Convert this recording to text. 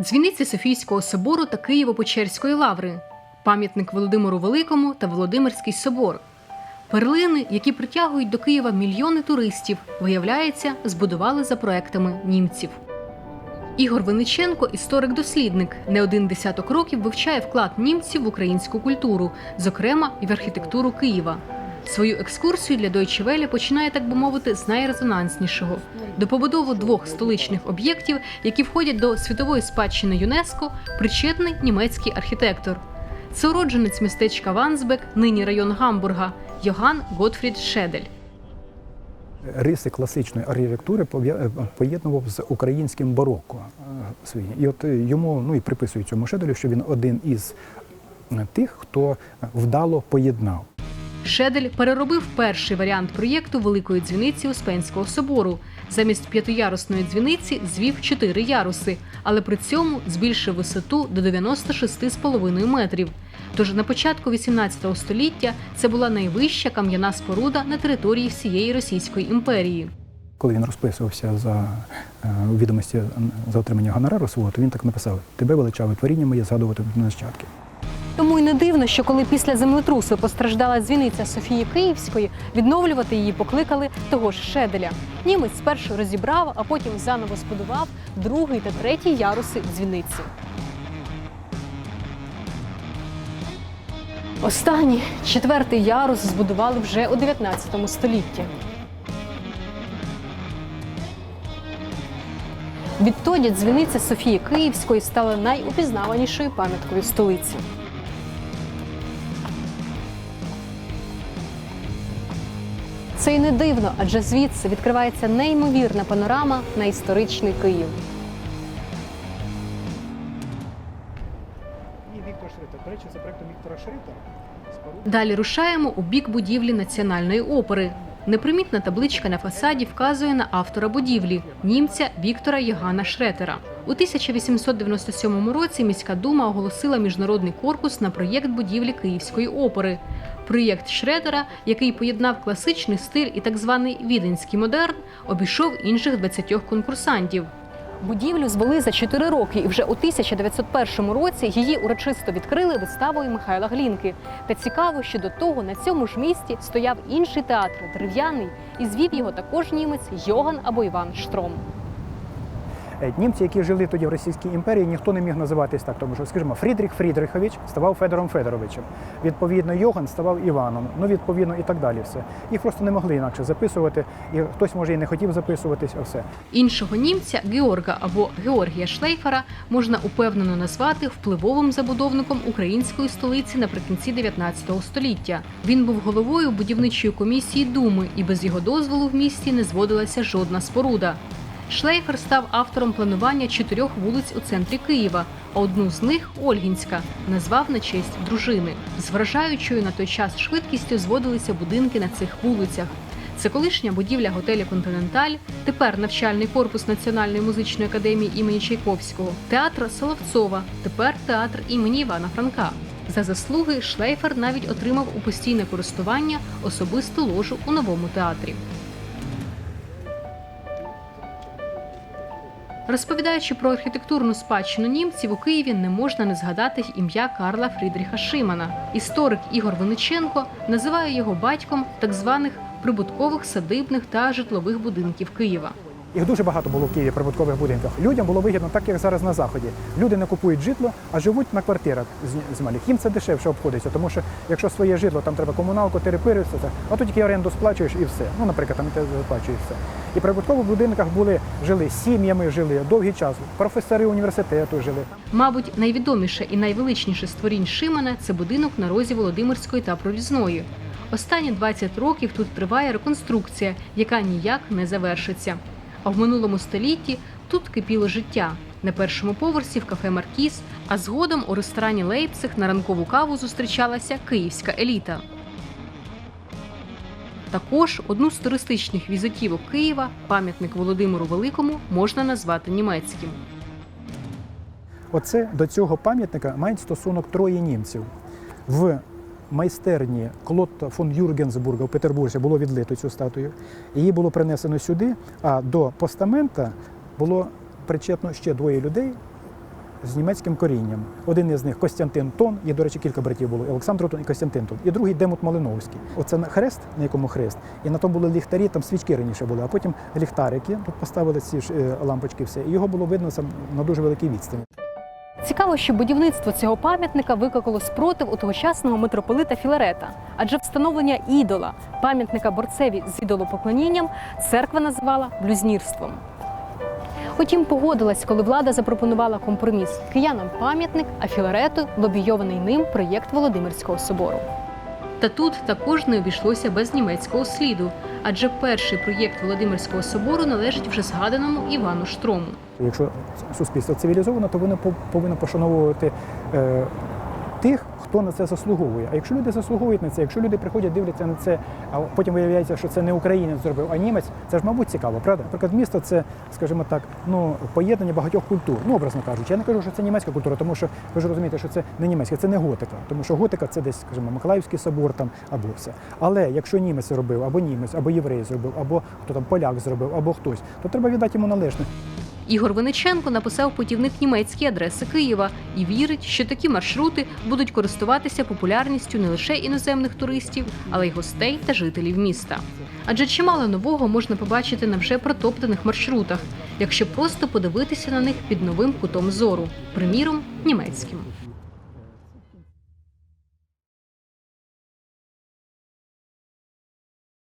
Дзвіниці Софійського собору та Києво-Печерської лаври, пам'ятник Володимиру Великому та Володимирський собор. Перлини, які притягують до Києва мільйони туристів, виявляється, збудували за проектами німців. Ігор Винниченко, історик-дослідник, не один десяток років вивчає вклад німців в українську культуру, зокрема і в архітектуру Києва. Свою екскурсію для Deutsche Welle починає, так би мовити, з найрезонанснішого до побудови двох столичних об'єктів, які входять до світової спадщини ЮНЕСКО, причетний німецький архітектор. Це уродженець містечка Вансбек, нині район Гамбурга, Йоган Готфрід Шедель. риси класичної архітектури поєднував з українським барокко е. І от е, йому ну і приписують цьому шеделю, що він один із е, тих, хто вдало поєднав. Шедель переробив перший варіант проєкту Великої дзвіниці Успенського собору. Замість п'ятиярусної дзвіниці звів чотири яруси, але при цьому збільшив висоту до 96,5 метрів. Тож на початку 18 століття це була найвища кам'яна споруда на території всієї Російської імперії. Коли він розписувався за е, відомості за отримання гонорару свого, то він так написав: Тебе величаве творіння моє згадувати нащадки. Тому й не дивно, що коли після землетрусу постраждала дзвіниця Софії Київської, відновлювати її покликали того ж Шеделя. Німець спершу розібрав, а потім заново збудував другий та третій яруси дзвіниці. Останній четвертий ярус збудували вже у 19 столітті. Відтоді дзвіниця Софії Київської стала найупізнаванішою пам'яткою столиці. Це й не дивно, адже звідси відкривається неймовірна панорама на історичний Київ. Віктор Шритер. До речі, за проектом Віктора Шритера Далі рушаємо у бік будівлі Національної опери. Непримітна табличка на фасаді вказує на автора будівлі німця Віктора Єгана Шретера. У 1897 році міська дума оголосила міжнародний конкурс на проєкт будівлі Київської опери. Проєкт Шредера, який поєднав класичний стиль і так званий віденський модерн, обійшов інших 20 конкурсантів. Будівлю звели за 4 роки, і вже у 1901 році її урочисто відкрили виставою Михайла Глінки. Та цікаво, що до того на цьому ж місці стояв інший театр дерев'яний, і звів його також німець Йоган або Іван Штром. Е, Німці, які жили тоді в Російській імперії, ніхто не міг називатись так, тому що, скажімо, Фрідріх Фрідрихович ставав Федором Федоровичем. Відповідно, Йоган ставав Іваном. Ну, відповідно, і так далі. Все. Їх просто не могли інакше записувати, і хтось, може, і не хотів записуватись, а все. Іншого німця Георга або Георгія Шлейфера можна упевнено назвати впливовим забудовником української столиці наприкінці 19 століття. Він був головою будівничої комісії Думи, і без його дозволу в місті не зводилася жодна споруда. Шлейфер став автором планування чотирьох вулиць у центрі Києва, а одну з них Ольгінська назвав на честь дружини. З вражаючою на той час швидкістю зводилися будинки на цих вулицях. Це колишня будівля готелю Континенталь, тепер навчальний корпус Національної музичної академії імені Чайковського, театр Соловцова, тепер театр імені Івана Франка. За заслуги Шлейфер навіть отримав у постійне користування особисту ложу у новому театрі. Розповідаючи про архітектурну спадщину німців у Києві, не можна не згадати ім'я Карла Фрідріха Шимана. Історик Ігор Винниченко називає його батьком так званих прибуткових садибних та житлових будинків Києва. Їх дуже багато було в Києві прибуткових будинках. Людям було вигідно, так як зараз на заході. Люди не купують житло, а живуть на квартирах з- малих. Їм це дешевше обходиться, тому що якщо своє житло, там треба комуналку, це. А тут тільки оренду сплачуєш і все. Ну, наприклад, там ти сплачуєш все. І в прибуткових будинках були жили сім'ями, жили довгий час. Професори університету жили. Мабуть, найвідоміше і найвеличніше з творінь Шимана це будинок на розі Володимирської та Прорізної. Останні 20 років тут триває реконструкція, яка ніяк не завершиться. А в минулому столітті тут кипіло життя. На першому поверсі в кафе Маркіз, а згодом у ресторані Лейпциг на ранкову каву зустрічалася київська еліта. Також одну з туристичних візитівок Києва, пам'ятник Володимиру Великому, можна назвати німецьким. Оце до цього пам'ятника мають стосунок троє німців. В майстерні Клотта фон Юргенсбурга в Петербурзі було відлито цю статую. Її було принесено сюди, а до постамента було причетно ще двоє людей, з німецьким корінням. Один із них Костянтин Тон, і, до речі, кілька братів було: Олександр Тон і Костянтин Тон. І другий Демут Малиновський. Оце хрест, на якому хрест, і на тому були ліхтарі, там свічки раніше були, а потім ліхтарики. Тут поставили ці ж е, лампочки, все. І його було видно сам на дуже великій відстані. Цікаво, що будівництво цього пам'ятника викликало спротив у тогочасного митрополита Філарета, адже встановлення ідола, пам'ятника борцеві з ідолопоклонінням, церква називала блюзнірством. Утім, погодилась, коли влада запропонувала компроміс киянам пам'ятник, а Філарету лобійований ним проєкт Володимирського собору. Та тут також не обійшлося без німецького сліду, адже перший проєкт Володимирського собору належить вже згаданому Івану Штрому. Якщо суспільство цивілізовано, то воно по- повинно пошановувати е, тих, хто на це заслуговує. А якщо люди заслуговують на це, якщо люди приходять, дивляться на це, а потім виявляється, що це не українець зробив, а німець, це ж, мабуть, цікаво, правда? Наприклад, місто це, скажімо так, ну поєднання багатьох культур. Ну, образно кажучи, я не кажу, що це німецька культура, тому що ви ж розумієте, що це не німецька, це не готика, тому що готика це десь, скажімо, Миколаївський собор там або все. Але якщо німець зробив, або німець, або єврей зробив, або хто там поляк зробив, або хтось, то треба віддати йому належне. Ігор Виниченко написав путівник німецькі адреси Києва і вірить, що такі маршрути будуть користуватися популярністю не лише іноземних туристів, але й гостей та жителів міста. Адже чимало нового можна побачити на вже протоптаних маршрутах, якщо просто подивитися на них під новим кутом зору, приміром німецьким.